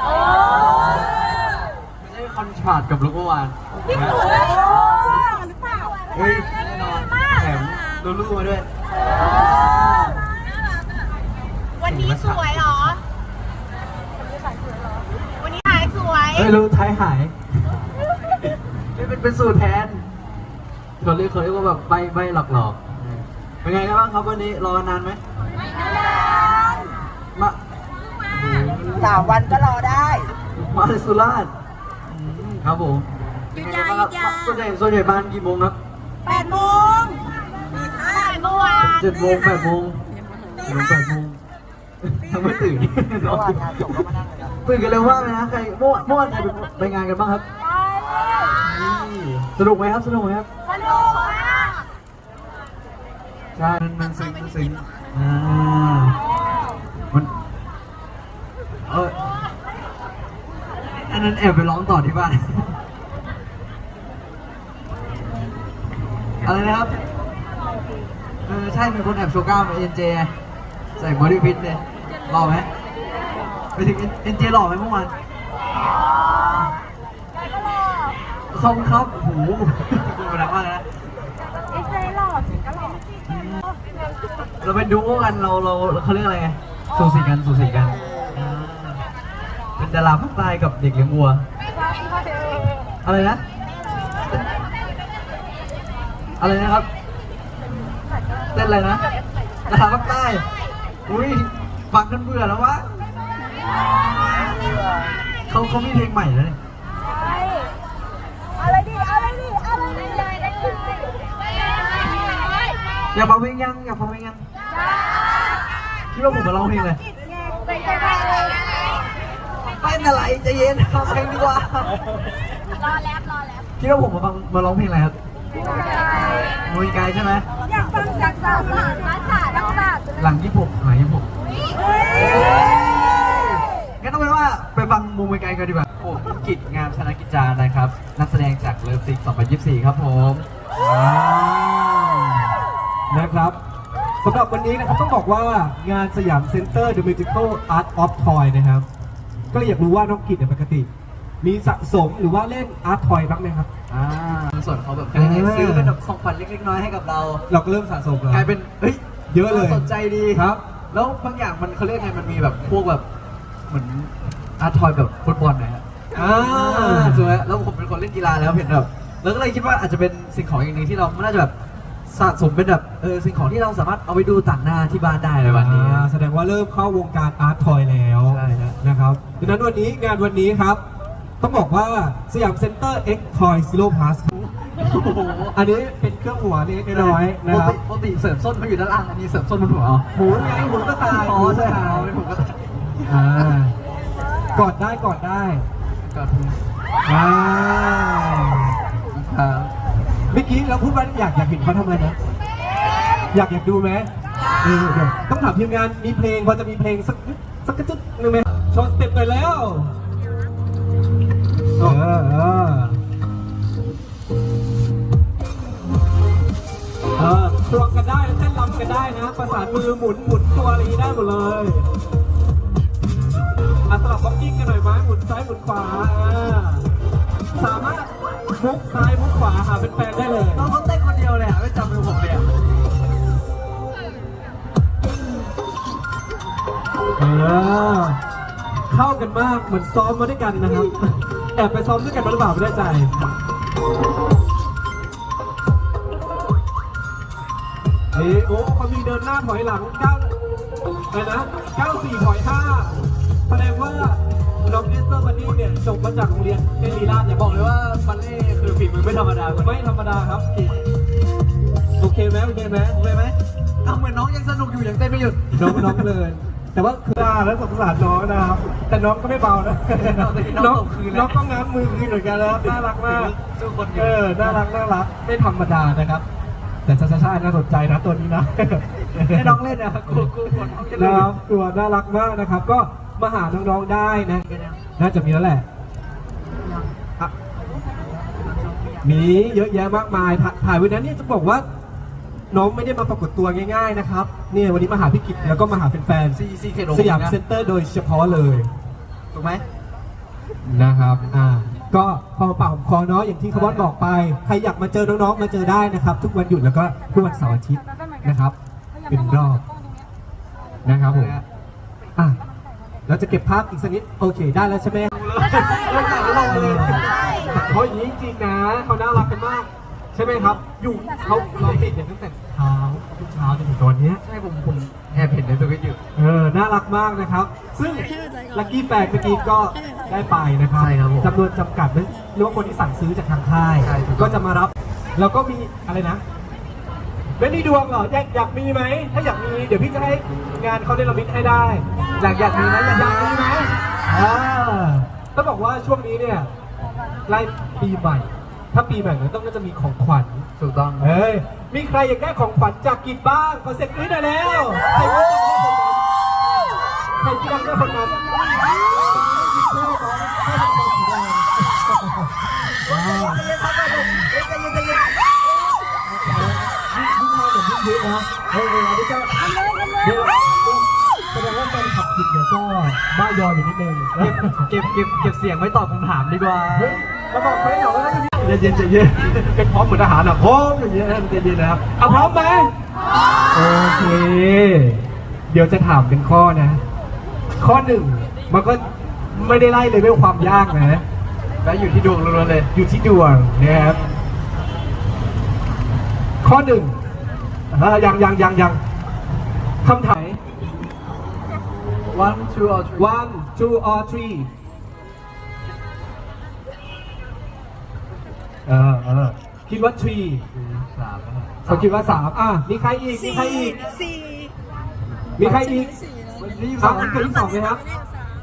ดิไม่ใช่คอนทราสต์กับลุกเมื่อวานนะเฮ้ยแน่นอนแถมดูลูกมาด้วย วันนี้สวยเหรอ วันนี้ถ่ายสวย เฮ้ยรู้ท้ายหายนี่เป็นเป็นสูตรแทนเขาเรียกเขาเรียกว่าแบบใบใบหลอกหลอกๆเป็นไงกันบ้างครับวันนี้รอนานไหมมา สามวันก็รอได้ มาเลยสุราษฎร์อืมครับผมหยุดเป็นไงยาบ้างหคยุรับดยาส่วนใหญ่ส่วนใหญ่บ้านกี่โมงครับแปดโมงแปดโมงวานเจ็ดโมงแปดโมงเจ็ดโมงแปดโมงทำไมตื่นเมื่อวานงานจบก็มานั่งเลยนะตื่นกันเร็วมากเลยนะใครเมื่อวานเมื่อวานใครไปไปงานกันบ้างครับนี่สนุกไหมครับสนุกไหมครับสนุกอะใช่มันมันซึ้งมันซึ้งอ่ามัน เอออันนั้นแอบไปร้องต่อที่บ้าน อะไรนะครับ เออใช่มีคนแอบโชว์กล้ามเอ็นเจใส่บอดี้ฟิตเนี่ยหล่อไหมไปถึงเอ็นเจหล่อไหมเมื่อวานขอบคุณครับโอ้โหดูหนักมากนะเอ็กเซหล่อจริงก็หล่อเราเป็นดูโอกันเราเราเขาเรียกอะไรไงสูสีกันสูสีกัน ดาราภาคใต้กับเด็กเลี้ยงวัว อะไรนะ อะไรนะครับเต้นอะไรนะดาราภาคใต้อุ้ยฟังกันเบื่อแล้ววะเขาเขามีเพลงใหม่แล้วเนี่ยอะไรดิอะไรดิอะไรดิเลยได้เลยอยากฟังเพลงยังอยากฟังเพลงยังคิดว่าผมมาร้องเพลงเลย เป็นไปได้เลยเต้นอะไรใจเย็นฟังเพลงดีกว่า รอแลบรอแลบคิดว่าผมมาฟังมาร้องเพลงอะไรครับมวยไกลใช่ไหมอยากฟังจากสาวสาวภาษาดังสาวหลังยี่หกหลังยี่หกงั้นต้องไปว่าไปฟังมูมวยไกลกันดีกว่าผมกิจงามชนะกิจจานะครับ นักแสดงจากเลิฟซิก2024 ครับผมนะครับสำหรับวันนี้นะครับต้องบอกว่างานสยามเซ็นเตอร์ The Magical Art of Toy นะครับ ก็เลยอยากรู้ว่าน้องกิจเนี่ยปกติ มีสะสมหรือว่าเล่นอาร์ตทอยบ้างไหมครับอ่าส่วนเขาแบบให้ซื้อเป็นแบบของขวัญเล็กๆน้อยๆให้กับเรา เราก็เริ่มสะสมแล้วกลายเป็นเฮ้ยเยอะเลยน่าสนใจดีครับ แล้วบางอย่างมันเขาเรียกไงมันมีแบบพวกแบบเหมือนอาร์ตทอยแบบฟุตบอลนะฮะอ่าถูกไหมแล้วผมเป็นคนเล่นกีฬาแล้วเห็นแบบแล้วก็เลยคิดว่าอาจจะเป็นสิ่งของอย่างหนึ่งที่เราน่าจะแบบ สะสมเป็นแบบเออสิ่งของที่เราสามารถเอาไปดูต่างหน้าที่บ้านได้ในวันนี้ อ่าแสดงว่าเริ่มเข้าวงการอาร์ตทอยแล้วใช่ครับ นะครับดังนั้นวันนี้งานวันนี้ครับ ต้องบอกว่าสยามเซ็นเตอร์ X Toy Zero Plus โอ้โหอันนี้เป็นเครื่องหัวเล็กๆน้อยๆนะปกครัติบปกติเสริมส้นเขาอยู่ด้านล่างอันนี้เสริมส้นบนหัวเอาหมูไงหมูกระต่ายอ๋อหมูกใช่ระคต่ารับยเป็นผมก็อ่ากอดได้กอดได้ก็อ่าครับ เมื่อกี้เราพูดว่าอยากอยากเห็นเขาทำอะไรนะ อยากอยากดูไหมเออเดี๋ยวต้องถามทีมงานมีเพลงพอจะมีเพลงสักสักกระจุดหนึงไหมโชว์สเต็ปหน่อยแล้วเออเออเออตวงกันได้เต้นรำกันได้นะประสานมือหมุนหมุนตัวอะไรอย่างนี้ได้หมดเลยอะสลับบ็อกกิ้งกันหน่อยไหมหมุนซ้ายหมุนขวาอ่าสามารถมุกซ้าย ขวาหาเป็นแฟนได้เลยน้องเขาเต้นคนเดียวเลยอะไม่จำมือผมเลยอะเออเข้ากันมากเหมือนซ้อมมาด้วยกันนะครับ แอบไปซ้อมด้วยกันมาหรือเปล่าไม่แน่ใจเฮ้โอ้เขามีเดินหน้าถอยหลังเก้าอะไรนะเก้าสี่ถอยห้าแสดงว่าน้องเนสเตอร์บันนี่เนี่ยจบมาจากโรงเรียนเอลีราชเนี่ยบบออกกเลเลยยว่าว่าบัลเล่คือฝีมือไม่ธรรมดาไม่ธรรมดาครับโอเคไหมโอเคไหมเลยไหมเอาเหมือนน้องยังสนุกอยู่ยังเต้นไม่หยุดน้องน้องเลย แต่ว่าคือด่าและสงสารน้องนะครับแต่น้องก็ไม่เบานะน้องตบคืนนะน้องก็ง้างมือคืนเหมือนกันแล้วน่ารักมากสู้คนอยู่เออน่ารักน่ารักไม่ธรรมดานะครับ แต่ชาชาชาน่าสนใจนะตัวนี้นะให้น้องเล่นนะกูกูกดน้องจะนะเล่นครับตัวน่ารักมากนะครับ ก็มาหาน้องๆได้นะ น่าจะมีแล้วแหละอะมีเยอะแยะมากมายถ่าถ่ายไว้นั้นเนี่ยจะบอกว่า น้องไม่ได้มาปรากฏตัวง่ายๆนะครับเนี่ยวันนี้มาหาพี่กิจแล้วก็มาหาแฟนๆซีซีเคโดสยามเซ็นเตอร์โดยเฉพาะเลยถูกไหมนะครับอ่าก็พอเป่าคอเนาะอย่างที่คาร์บอนบอกไป ใครอยากมาเจอน้องๆมาเจอได้นะครับ ทุกวันหยุดแล้วก็ทุกวันเสาร์อาทิตย์นะครับ เป็นรอบนะครับผมอะ เราจะเก็บภาพอีกสักนิด โอเค ได้แล้วใช่ไหมเพราะอย่างนี้จริงๆนะเขาน่ารักกันมาก ใช่ไหมครับ อยู่เขาเราติดอย่างตั้งแต่เช้าทุกเช้าจนถึงตอนเนี้ยใช่ผมผมแอบเห็นในทวิตอยู่ เออ น่ารักมากนะครับ ซึ่งลัคกี้แฟนเมื่อกี้ก็ได้ไปนะครับใช่ครับผมจำนวนจำกัดนะหรือว่าคนที่สั่งซื้อจากทางค่ายใช่ถูกต้องก็จะมารับ แล้วก็มีอะไรนะ ไม่มีดวงเหรออยากอยากมีไหม ถ้าอยากมี เดี๋ยวพี่จะให้งานเขาได้ระมิดให้ได้ อยากอยากมีนะอยากอยากมีไหมอ่าต้องบอกว่าช่วงนี้เนี่ยใกล้ปีใหม่ ถ้าปีใหม่เนี่ยต้องน่าจะมีของขวัญ ถูกต้อง เฮ้ย มีใครอยากได้ของขวัญจากกิจบ้างขอเสียงกรี๊ดหน่อยแล้วใครว่าจะได้คนนั้นใครที่รักได้คนนั้น ว้าวยิ่งมาเดี๋ยวยิ่งเยอะนะเฮ้ยอันนี้ก็เดี๋ยวแสดงว่าแฟนขับผิดเดี๋ยวก็บ้ายออยู่นิดนึงเก็บเก็บเก็บเสียงไว้ตอบคำถามดีกว่าเฮ้ยเราบอกไปเหรอว่าจะเย็นๆเย็นเป็นพร้อมเหมือนทหารอะพร้อมอย่างเงี้ยใจเย็นนะครับเอาพร้อมไหมโอเคเดี๋ยวจะถามเป็นข้อนะ ข้อหนึ่งมันก็ไม่ได้ไล่เลยเรื่องความยากนะแล้วอยู่ที่ดวงล้วนๆเลย อยู่ที่ดวงนะครับ ข้อหนึ่ง อ่ายังยังยังยังคำถาม one two or three one two or three เออเออคิดว่า three สามแล้วนะเขาคิดว่าสามอะมีใครอีก มีใครอีก สี่มีใครอีกยี่สิบสสอองงเกิดยี่สิบสองไหมครับ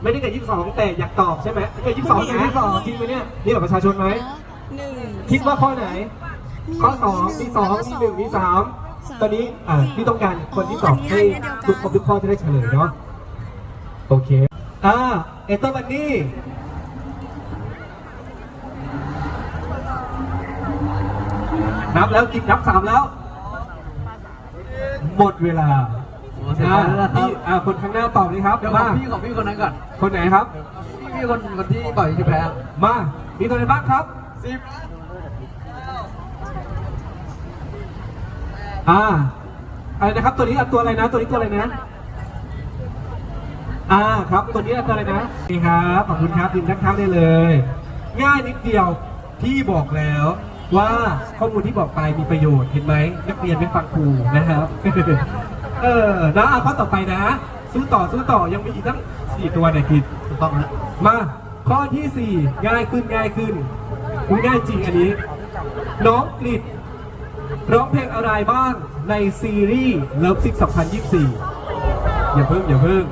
ไม่ได้เกิดยี่สิบสองแต่อยากตอบใช่ไหมเกิดยี่สิบสองนะยี่สิบสองจริงไหมเนี่ย นี่แบบประชาชนไหมหนึ่งคิดว่าข้อไหน ข้อสองมีสองมีหนึ่งมีสาม ตอนนี้อ่าพี่ต้องการคนที่ตอบให้ทุกครบทุกข้อจะได้เฉลยเนาะโอเคอ่าเอเตอร์บันนี่นับแล้วกินนับสามแล้ว หมดเวลาโอ้เสร็จแล้วนะครับพี่อ่าคนข้างหน้าตอบเลยครับเดี๋ยวขอมาพี่ของพี่คนนั้นก่อน คนไหนครับ พี่พี่คนคนที่ปล่อยที่แพ้มามีตัวไหนบ้างครับสิบ อ่าอะไรนะครับ ตัวนี้อะตัวอะไรนะ ตัวนี้ตัวอะไรนะ อ่าครับ ตัวนี้อะตัวอะไรนะนี่ครับขอบคุณครับพิมพ์ทักทายได้เลย ง่ายนิดเดียวพี่บอกแล้ว ว่าข้อมูลที่บอกไปมีประโยชน์เห็นไหมนักเรียนไม่ฟังครูนะครับ เออนะอะข้อต่อไปนะ สู้ต่อสู้ต่อยังมีอีกตั้งสี่ตัวในผิดถูกต้องนะมาข้อที่4ง่ายขึ้นง่ายขึ้นง่ายจริงอันนี้ น้องกริด ร้องเพลงอะไรบ้างในซีรีส์เลิฟซิก2024 อย่าเพิ่งอย่าเพิ่ง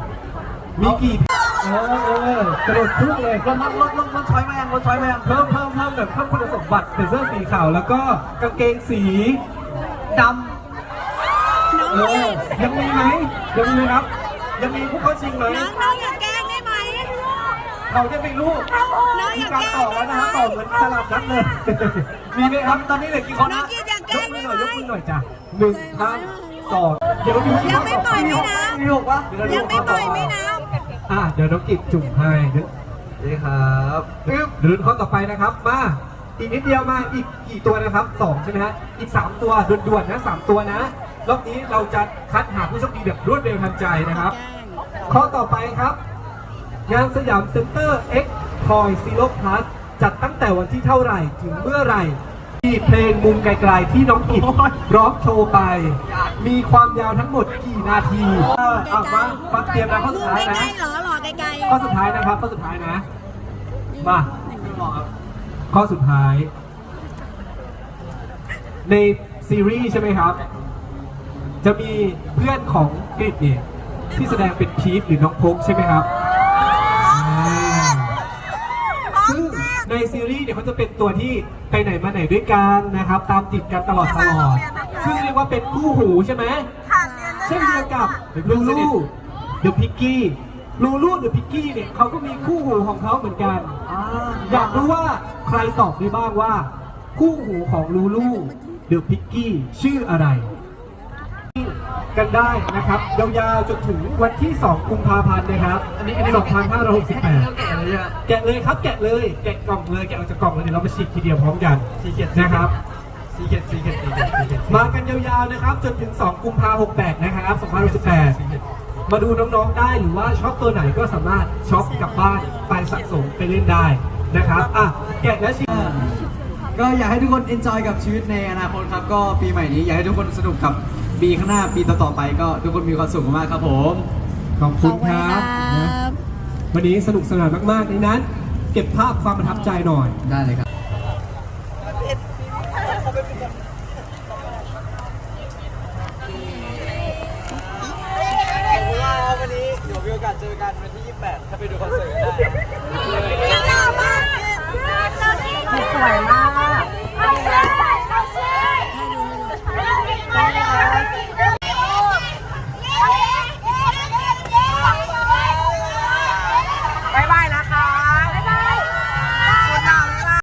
มีกี่เออเออกระโดดพุ่งเลยลดลดลดลดลดช้อยแมงลดช้อยแมงเพิ่มเพิ่มเพิ่มแบบเพิ่มคุณสมบัติเสื้อสีขาวแล้วก็กางเกงสีดำเออยังมีไหมยังมีครับ ยังมีผู้เข้าชิงไหมน้องน้องอย่าแกล้งได้ไหมเราจะไม่รู้น้องอมีย่าการแกล้ต่องแล้วนะฮะต่อเหมือนตลาดนัดเลย มีไหมครับตอนนี้เหลือกี่คนนะ แกยล้กงมืได้อหไหมน่อยยกมือหน่อยจ้ะหนึ่งทั้งสองเดี๋ยวดูที่ยังไม่ปล่อยไม่น้ำพี่หกปะำยังไม่ปล่อยไม่น้อะเดี๋ยวน้องกิจจุ่มให้เดี๋ยวดีครับปึ๊บเดี๋ยวลุ้นข้อต่อไปนะครับมาอีกนิดเดียวมาอีกกี่ตัวนะครับสองใช่ไหมฮะอีกสามตัวด่วนๆนะสามตัวนะรอบนี้เราจะคัดหาผู้โชคดีแบบรวดเร็วทันใจนะครับ ข้อต่อไปครับ งานสยามเซ็นเตอร์ X Toy Zero Plus จัดตั้งแต่วันที่เท่าไหร่ถึงเมื่อไหร่ที่ เพลงมุมไกลๆที่น้องกิจร้องโชว์ไป มีความยาวทั้งหมดกี่นาทีเออเอามาฟังเตรียมนะข้อำสุมุดมท้ายใกนะล้ๆเหรอหล่อไกลข้อสุดท้ายนะครับข้อสุดท้ายนะ มาข้อสุดท้าย ในซีรีส์ใช่ไหมครับ จะมีเพื่อนของกริดเนี่ยที่แสดงเป็นพีทหรือน้องพกใช่ไหมครับ ซีรีส์เนี่ยเขาจะเป็นตัวที่ไปไหนมาไหนด้วยกันนะครับ ตามติดกันตลอดตลอด ซึ่งเรียกว่าเป็นคู่หูใช่ไหมเช่นเดียวกับลูลูเดอะพิกกี้ลูลูเดอะพิกกี้เนี่ยเขาก็มีคู่หูของเขาเหมือนกันอ่าอยากรู้ว่าใครตอบได้บ้างว่า คู่หูของลูลูเดอะพิกกี้ชื่ออะไร กันได้นะครับยาวๆจนถึงวันที่ 2 กุมภาพันธ์นะครับ อันนี้อันนี้2568 ใช่ไหมแกะเลยครับแกะเลยแกะกล่องเลยแกะออกจากกล่องเลยเดี๋ยวเราไปฉีกทีเดียวพร้อมกันซีเกตนะครับซีเกตซีเกตซีเกตซีเกตมากันยาวๆนะครับจนถึง 2 กุมภาพันธ์68 นะครับ2018มาดูน้องๆได้หรือว่าช็อปตัวไหนก็สามารถช็อปกลับบ้านไปสะสมไปเล่นได้นะครับอะแกะและฉีกก็อยากให้ทุกคน enjoy กับชีวิตในอนาคตครับ ก็ปีใหม่นี้อยากให้ทุกคนสนุกกับปีข้างหน้าปีต่อๆไป ก็ทุกคนมีความสุขมากๆครับผมขอบคุณครับนะ วันนี้สนุกสนานมากๆดังนั้น เก็บภาพความประทับใจหน่อย ได้เลยครับวันนี้เยวมีโอกาสเจอกันวันที่ 28 ถ้าไปดูคอนเสิร์ตได้ สวยมาก